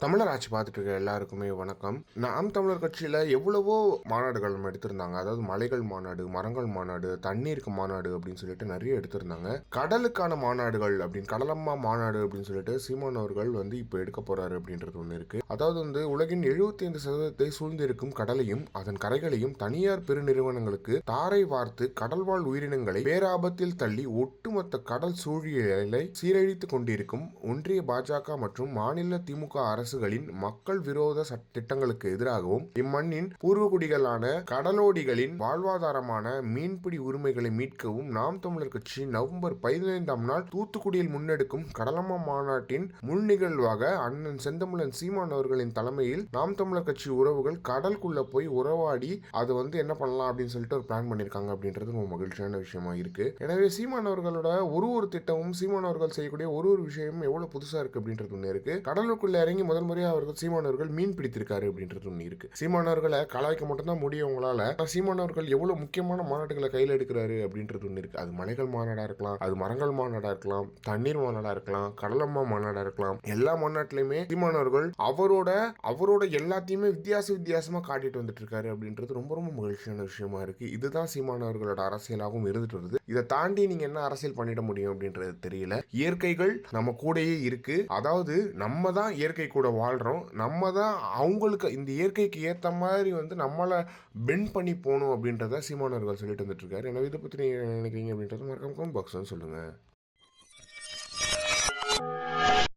தமிழர் ஆட்சி பார்த்துட்டு இருக்க எல்லாருக்குமே வணக்கம். நாம் தமிழர் கட்சியில் எவ்வளவோ மாநாடுகள் நம்ம எடுத்திருந்தாங்க. அதாவது மலைகள் மாநாடு மரங்கள் மாநாடு தண்ணீருக்கு மாநாடு அப்படின்னு சொல்லிட்டு நிறைய எடுத்திருந்தாங்க. கடலுக்கான மாநாடுகள் அப்படின்னு கடலம்மா மாநாடு அப்படின்னு சொல்லிட்டு சீமான் அவர்கள் வந்து இப்போ எடுக்க போறாரு அப்படின்றது ஒன்று இருக்கு. அதாவது வந்து உலகின் 75% சதவீதத்தை சூழ்ந்திருக்கும் கடலையும் அதன் கரைகளையும் தனியார் பெருநிறுவனங்களுக்கு தாரை வார்த்து கடல்வாழ் உயிரினங்களை பேராபத்தில் தள்ளி ஒட்டுமொத்த கடல் சூழியலை சீரழித்துக் கொண்டிருக்கும் ஒன்றிய பாஜக மற்றும் மாநில திமுக அரசு அரசுகளின் மக்கள் விரோத திட்டங்களுக்கு எதிராகவும் இம்மண்ணின் பூர்வகுடிகளான கடலோடிகளின் வாழ்வாதாரமான மீன்பிடி உரிமைகளை மீட்கவும் நாம் தமிழர் கட்சி நவம்பர் பதினைந்தாம் நாள் தூத்துக்குடியில் முன்னெடுக்கும் கடலம்மா மாநாட்டின் முன் நிகழ்வாக அண்ணன் செந்தமிழன் சீமான் அவர்களின் தலைமையில் நாம் தமிழர் கட்சி உறவுகள் கடலுக்குள்ள போய் உறவாடி அது வந்து என்ன பண்ணலாம் அப்படின்னு சொல்லிட்டு ஒரு பிளான் பண்ணியிருக்காங்க அப்படின்றது ரொம்ப மகிழ்ச்சியான விஷயமா இருக்கு. எனவே சீமான் அவர்களோட ஒரு ஒரு திட்டமும் சீமான் அவர்கள் செய்யக்கூடிய ஒரு ஒரு விஷயமும் எவ்வளவு புதுசா இருக்கு அப்படின்றது ஒன்று இருக்கு. கடலுக்குள்ள இறங்கி முதல் முறையாக அவர்கள் சீமான் அவர்கள் மீன் பிடித்திருக்காரு அப்படின்றது ஒன்று இருக்கு. சீமான் அவர்களை கலாய்க்க மட்டும்தான் முடியும் உங்களால சீமான் அவர்கள் எவ்வளவு முக்கியமான மாநாடுகளை கையில் எடுக்கிறாரு அப்படின்றது ஒன்று இருக்கு. அது மலைகள் மாநாடா இருக்கலாம் அது மரங்கள் மாநாடா இருக்கலாம் தண்ணீர் மாநாடா இருக்கலாம் கடலம்மா மாநாடா இருக்கலாம். எல்லா மாநாட்டிலையுமே சீமான் அவர்கள் அவரோட அவரோட எல்லாத்தையுமே வித்தியாச வித்தியாசமா காட்டிட்டு வந்துட்டு இருக்காரு அப்படின்றது ரொம்ப ரொம்ப மகிழ்ச்சியான விஷயமா இருக்கு. இதுதான் சீமான் அவர்களோட அரசியலாகவும் இருந்துட்டு வருது. இதை தாண்டி நீங்க என்ன அரசியல் பண்ணிட முடியும் அப்படின்றது தெரியல. இயற்கைகள் நம்ம கூடயே இருக்கு. அதாவது நம்ம தான் இயற்கை கூட வாழ்றோம். நம்ம தான் அவங்களுக்கு இந்த இயற்கைக்கு ஏற்ற மாதிரி வந்து நம்மளை பெண்ட் பண்ணி போகணும் அப்படின்றத சீமானவர்கள் சொல்லிட்டு வந்துட்டுருக்காரு எனவே இதை பற்றி நீங்கள் நினைக்கிறீங்க அப்படின்றத மறக்காம பாக்ஸ் சொல்லுங்கள்